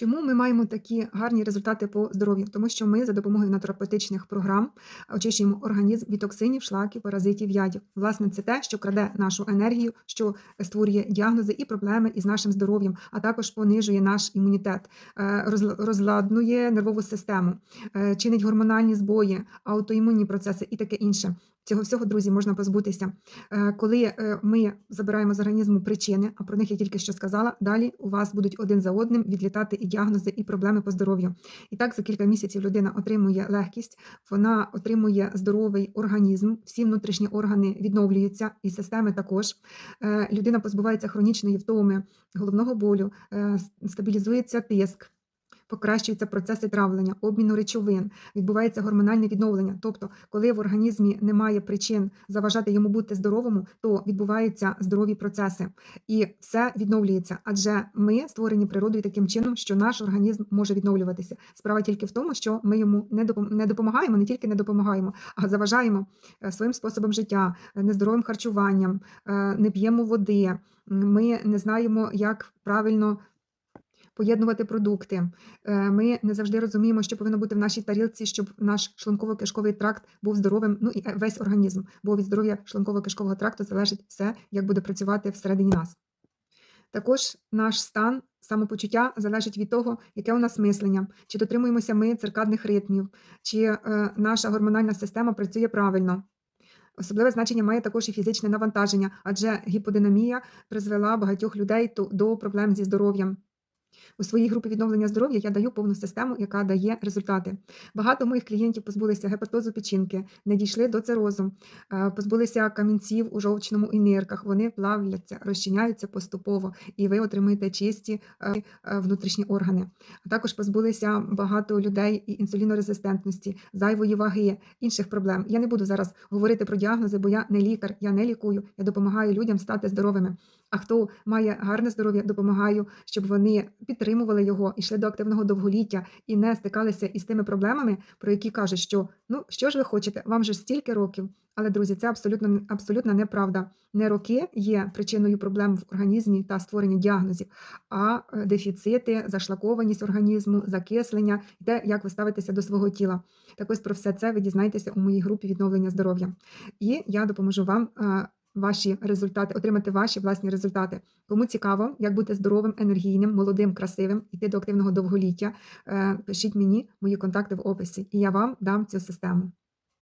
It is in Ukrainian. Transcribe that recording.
Чому ми маємо такі гарні результати по здоров'ю? Тому що ми за допомогою натуропатичних програм очищуємо організм від токсинів, шлаків, паразитів, ядів. Власне, це те, що краде нашу енергію, що створює діагнози і проблеми із нашим здоров'ям, а також понижує наш імунітет, е, розладнує нервову систему, е, чинить гормональні збої, аутоімунні процеси і таке інше. Цього всього, друзі, можна позбутися. Е, Коли ми забираємо з організму причини, а про них я тільки що сказала, далі у вас будуть один за одним відлітати діагнози, і проблеми по здоров'ю. І так за кілька місяців людина отримує легкість, вона отримує здоровий організм, всі внутрішні органи відновлюються, і системи також. Е, Людина позбувається хронічної втоми, головного болю, е, стабілізується тиск. Покращуються процеси травлення, обміну речовин, відбувається гормональне відновлення. Тобто, коли в організмі немає причин заважати йому бути здоровому, то відбуваються здорові процеси, і все відновлюється. Адже ми створені природою таким чином, що наш організм може відновлюватися. Справа тільки в тому, що ми йому не допом- не допомагаємо, не тільки не допомагаємо, а заважаємо е, своїм способом життя, е, нездоровим харчуванням, е, не п'ємо води. Ми не знаємо, як правильно поєднувати продукти. Е, Ми не завжди розуміємо, що повинно бути в нашій тарілці, щоб наш шлунково-кишковий тракт був здоровим, ну і весь організм, бо від здоров'я шлунково-кишкового тракту залежить все, як буде працювати всередині нас. Також наш стан самопочуття залежить від того, яке у нас мислення, чи дотримуємося ми циркадних ритмів, чи е, наша гормональна система працює правильно. Особливе значення має також і фізичне навантаження, адже гіподинамія призвела багатьох людей до проблем зі здоров'ям. У своїй групі відновлення здоров'я я даю повну систему, яка дає результати. Багато моїх клієнтів позбулися гепатозу печінки, не дійшли до цирозу, е, позбулися камінців у жовчному і нирках. Вони плавляться, розчиняються поступово, і ви отримуєте чисті е, е, внутрішні органи. А також позбулися багато людей і інсулінорезистентності, зайвої ваги, інших проблем. Я не буду зараз говорити про діагнози, бо я не лікар, я не лікую, я допомагаю людям стати здоровими. А хто має гарне здоров'я, допомагаю, щоб вони підтримували його, йшли до активного довголіття і не стикалися із тими проблемами, про які кажуть, що ну що ж ви хочете, вам же стільки років. Але друзі, це абсолютно абсолютно неправда. Не роки є причиною проблем в організмі та створення діагнозів, а е, дефіцити, зашлакованість організму, закислення те, як ви ставитеся до свого тіла. Так ось про все це ви дізнаєтеся у моїй групі відновлення здоров'я. І я допоможу вам. Ваші результати, отримати ваші власні результати. Кому цікаво, як бути здоровим, енергійним, молодим, красивим, йти до активного довголіття, е, пишіть мені мої контакти в описі, і я вам дам цю систему.